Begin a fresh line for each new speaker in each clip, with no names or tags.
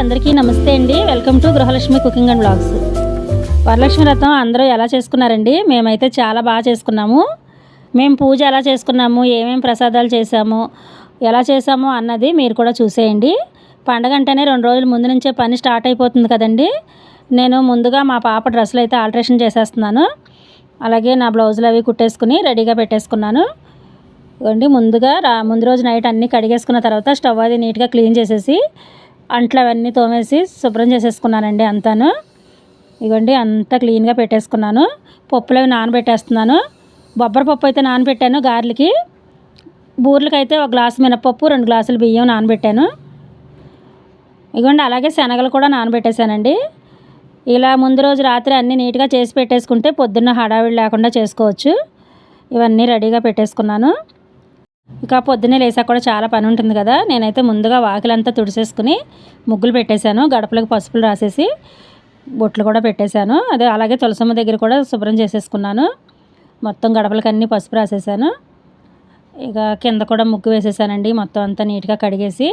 అందరికీ నమస్తే అండి. Welcome to Gruhalakshmi cooking and blogs Varalakshmi Vratam అందరూ ఎలా చేసుకున్నారండి? మేమైతే చాలా బాగా చేసుకున్నాము. మేము పూజ ఎలా చేసుకున్నాము? ఏమేమి ప్రసాదాలు చేసాము ఎలా చేసాము అన్నది మీరు కూడా చూసేయండి. పండగ అంటేనే రెండు రోజుల ముందు నుంచే పని స్టార్ట్ అయిపోతుంది కదండి. నేను ముందుగా మా పాప డ్రెస్సులు అయితే ఆల్ట్రేషన్ చేసేస్తున్నాను. అలాగే నా బ్లౌజులు అవి కుట్టేసుకుని రెడీగా పెట్టేసుకున్నాను. అండి ముందుగా రా ముందు రోజు నైట్ అన్నీ కడిగేసుకున్న తర్వాత స్టవ్ అది నీట్గా క్లీన్ చేసేసి అంట్లు అవన్నీ తోమేసి శుభ్రం చేసేసుకున్నానండి అంతాను. ఇదిగోండి అంతా క్లీన్గా పెట్టేసుకున్నాను. పప్పులు అవి నానబెట్టేస్తున్నాను. బొబ్బరి పప్పు అయితే నానబెట్టాను గారెలకి. బూర్లకైతే ఒక గ్లాసు మినపప్పు రెండు గ్లాసులు బియ్యం నానబెట్టాను. ఇగోండి అలాగే శనగలు కూడా నానబెట్టేశానండి. ఇలా ముందు రోజు రాత్రి అన్నీ నీట్గా చేసి పెట్టేసుకుంటే పొద్దున్న హడావిడి లేకుండా చేసుకోవచ్చు. ఇవన్నీ రెడీగా పెట్టేసుకున్నాను. ఇంకా పొద్దున్నే లేసాక కూడా చాలా పని ఉంటుంది కదా. నేనైతే ముందుగా వాకిలంతా తుడిసేసుకుని ముగ్గులు పెట్టేశాను. గడపలకు పసుపులు రాసేసి బొట్లు కూడా పెట్టేశాను. అదే అలాగే తులసమ్మ దగ్గర కూడా శుభ్రం చేసేసుకున్నాను. మొత్తం గడపలకన్నీ పసుపు రాసేసాను ఇక కింద కూడా ముగ్గు వేసేసానండి. మొత్తం అంతా నీట్గా కడిగేసి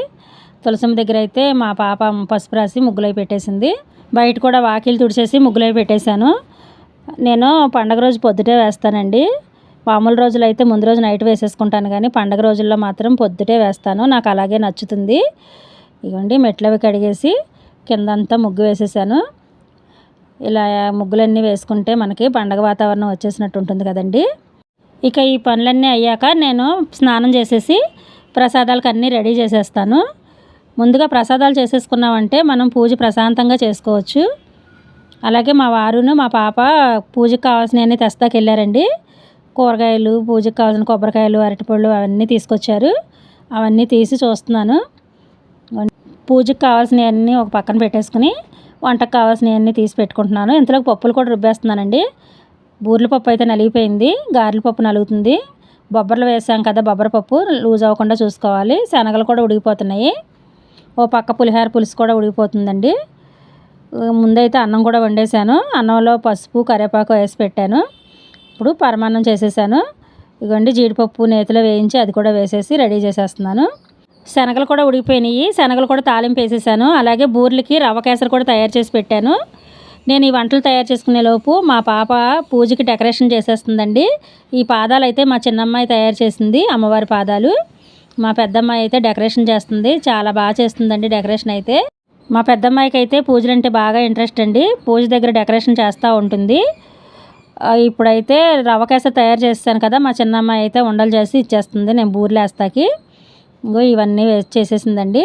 తులసమ్మ దగ్గర అయితే మా పాప పసుపు రాసి ముగ్గులై పెట్టేసింది. బయట కూడా వాకిలు తుడిచేసి ముగ్గులై పెట్టేశాను. నేను పండగ రోజు పొద్దుటే వేస్తానండి. మామూలు రోజులు అయితే ముందు రోజు నైట్ వేసేసుకుంటాను కానీ పండగ రోజుల్లో మాత్రం పొద్దుటే వేస్తాను. నాకు అలాగే నచ్చుతుంది. ఇవ్వండి మెట్లు కడిగేసి కిందంతా ముగ్గు వేసేసాను. ఇలా ముగ్గులన్నీ వేసుకుంటే మనకి పండగ వాతావరణం వచ్చేసినట్టు ఉంటుంది కదండి. ఇక ఈ పనులన్నీ అయ్యాక నేను స్నానం చేసేసి ప్రసాదాలకు అన్నీ రెడీ చేసేస్తాను. ముందుగా ప్రసాదాలు చేసేసుకున్నామంటే మనం పూజ ప్రశాంతంగా చేసుకోవచ్చు. అలాగే మా వారును మా పాప పూజకు కావాల్సినవన్నీ తెస్తాకెళ్ళారండి. కూరగాయలు పూజకు కావాల్సిన కొబ్బరికాయలు అరటిపళ్ళు అవన్నీ తీసుకొచ్చారు. అవన్నీ తీసి చూస్తున్నాను. పూజకు కావాల్సినవన్నీ ఒక పక్కన పెట్టేసుకుని వంటకు కావాల్సినవన్నీ తీసి పెట్టుకుంటున్నాను. ఇంతలోకి పప్పులు కూడా రుబ్బేస్తున్నానండి. బూర్ల పప్పు అయితే నలిగిపోయింది. గారెల పప్పు నలుగుతుంది. బొబ్బర్లు వేసాం కదా బొబ్బర పప్పు లూజ్ అవ్వకుండా చూసుకోవాలి. శనగలు కూడా ఉడిగిపోతున్నాయి ఓ పక్క పులిహోర పులుసు కూడా ఉడిగిపోతుందండి ముందైతే అన్నం కూడా వండేసాను అన్నంలో పసుపు కరివేపాకు వేసి పెట్టాను. ఇప్పుడు పరమాన్నం చేసేసాను. ఇగోండి జీడిపప్పు నేతిలో వేయించి అది కూడా వేసేసి రెడీ చేసేస్తున్నాను. శనగలు కూడా ఉడికిపోయినాయి. శనగలు కూడా తాలింపు వేసేసాను. అలాగే బూర్లకి రవ్వ కేసరి కూడా తయారు చేసి పెట్టాను. నేను ఈ వంటలు తయారు చేసుకునే లోపు మా పాప పూజకి డెకరేషన్ చేసేస్తుందండి. ఈ పాదాలు అయితే మా చిన్నమ్మాయి తయారు చేసింది అమ్మవారి పాదాలు. మా పెద్దమ్మాయి అయితే డెకరేషన్ చేస్తుంది. చాలా బాగా చేస్తుందండి డెకరేషన్ అయితే. మా పెద్దమ్మాయికి అయితే పూజలు అంటే బాగా ఇంట్రెస్ట్ అండి. పూజ దగ్గర డెకరేషన్ చేస్తూ ఉంటుంది. ఇప్పుడైతే రవ్వ కేసరి తయారు చేస్తాను కదా మా చిన్నమ్మాయి అయితే ఉండలు చేసి ఇచ్చేస్తుంది నేను బూరెలు వేస్తాకి. ఇంకో ఇవన్నీ వేసి చేసేసిందండి.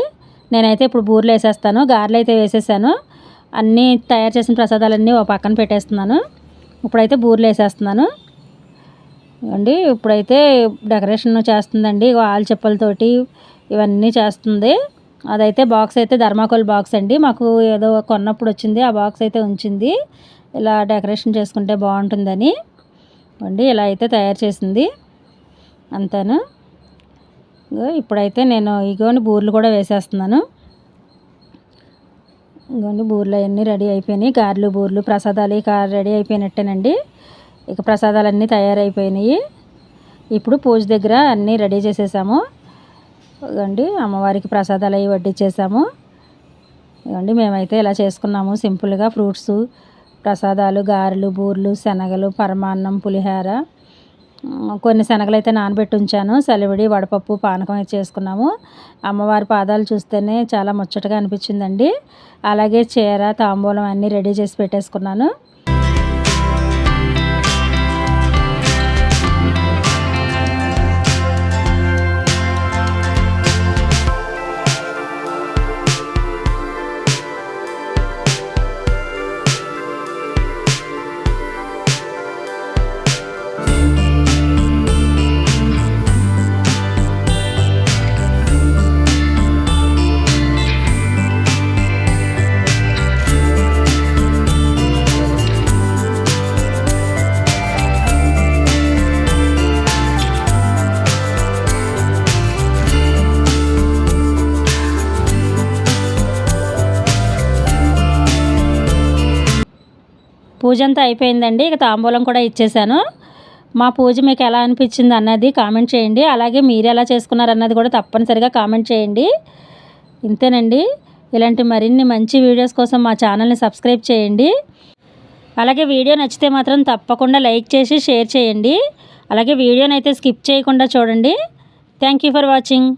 నేనైతే ఇప్పుడు బూరెలు వేసేస్తాను గారెలు అయితే వేసేసాను. అన్నీ తయారు చేసిన ప్రసాదాలన్నీ ఒక పక్కన పెట్టేస్తున్నాను. ఇప్పుడైతే బూరెలు వేసేస్తున్నాను. అండి ఇప్పుడైతే డెకరేషన్ చేస్తుందండి ఆలు చెప్పులతోటి ఇవన్నీ చేస్తుంది. అదైతే బాక్స్ అయితే ధర్మాకోల్ బాక్స్ అండి. మాకు ఏదో కొన్నప్పుడు వచ్చింది ఆ బాక్స్ అయితే ఉంచింది. ఇలా డెకరేషన్ చేసుకుంటే బాగుంటుందని అండి ఇలా అయితే తయారు చేసింది అంతాను. ఇప్పుడైతే నేను ఇగోని బూర్లు కూడా వేసేస్తున్నాను. ఇగోని బూర్లు అవన్నీ రెడీ అయిపోయినాయి. గారెలు బూర్లు ప్రసాదాలు కార్ రెడీ అయిపోయినట్టేనండి. ఇక ప్రసాదాలన్నీ తయారైపోయినాయి. ఇప్పుడు పూజ దగ్గర అన్నీ రెడీ చేసేసాము. ఇవ్వండి అమ్మవారికి ప్రసాదాలు అవి వడ్డించేసాము. ఇవ్వండి మేమైతే ఇలా చేసుకున్నాము. సింపుల్గా ఫ్రూట్స్ ప్రసాదాలు గారెలు బూర్లు శనగలు పరమాన్నం పులిహోర. కొన్ని శనగలు అయితే నానబెట్టి ఉంచాను సెలవిడి వడపప్పు పానకం అయితే చేసుకున్నాము. అమ్మవారి పాదాలు చూస్తేనే చాలా ముచ్చటగా అనిపించిందండి. అలాగే చీర తాంబూలం అన్నీ రెడీ చేసి పెట్టేసుకున్నాను. పూజ అంతా అయిపోయిందండి. ఇక తాంబూలం కూడా ఇచ్చేసాను మా పూజ మీకు ఎలా అనిపించింది అన్నది కామెంట్ చేయండి. అలాగే మీరు ఎలా చేసుకున్నారు అన్నది కూడా తప్పనిసరిగా కామెంట్ చేయండి. ఇంతేనండి. ఇలాంటి మరిన్ని మంచి వీడియోస్ కోసం మా ఛానల్ని సబ్స్క్రైబ్ చేయండి. అలాగే వీడియో నచ్చితే మాత్రం తప్పకుండా లైక్ చేసి షేర్ చేయండి. అలాగే వీడియోని అయితే స్కిప్ చేయకుండా చూడండి. Thank you for watching.